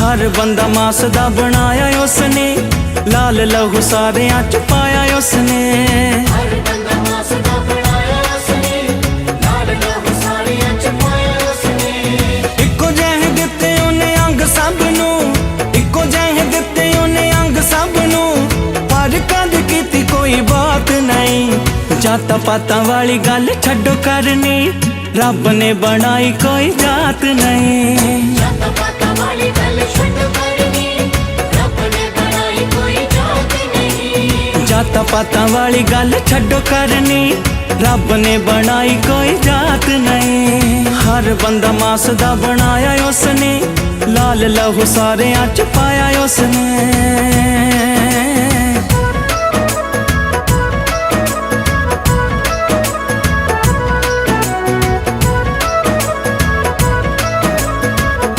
ਹਰ ਬੰਦਾ ਮਾਸ ਦਾ ਬਣਾਇਆ ਉਸਨੇ। ਲਾਲ ਲਹੂ ਸਾਰਿਆਂ ਚ ਪਾਇਆ ਉਸਨੇ। ਹਰ ਬੰਦਾ ਮਾਸ ਦਾ ਬਣਾਇਆ ਉਸਨੇ। ਲਾਲ ਲੋਹ ਸਾਰਿਆਂ ਚ ਪਾਇਆ ਉਸਨੇ। ਇੱਕੋ ਜਿਹੇ ਦਿੱਤੇ ਉਹਨੇ ਅੰਗ ਸਭ ਨੂੰ। ਇੱਕੋ ਜਿਹੇ ਦਿੱਤੇ ਉਹਨੇ ਅੰਗ ਸਭ ਨੂੰ। ਪਰ ਕਦ ਕੀਤੀ ਕੋਈ ਬਾਤ ਨਹੀਂ। ਜਾਤਾਂ ਪਾਤਾਂ ਵਾਲੀ ਗੱਲ ਛੱਡੋ ਕਰਨੀ। ਰੱਬ ਨੇ ਬਣਾਈ ਕੋਈ ਜਾਤ ਨਹੀਂ। ਜਾਤਾਂ ਪਾਤਾਂ ਵਾਲੀ ਗੱਲ ਛੱਡੋ ਕਰਨੀ। ਰੱਬ ਨੇ ਬਣਾਈ ਕੋਈ ਜਾਤ ਨਹੀਂ। ਹਰ ਬੰਦਾ ਮਾਸ ਦਾ ਬਣਾਇਆ ਉਸਨੇ। ਲਾਲ ਲਹੂ ਸਾਰਿਆਂ ਚ ਪਾਇਆ ਉਸਨੇ।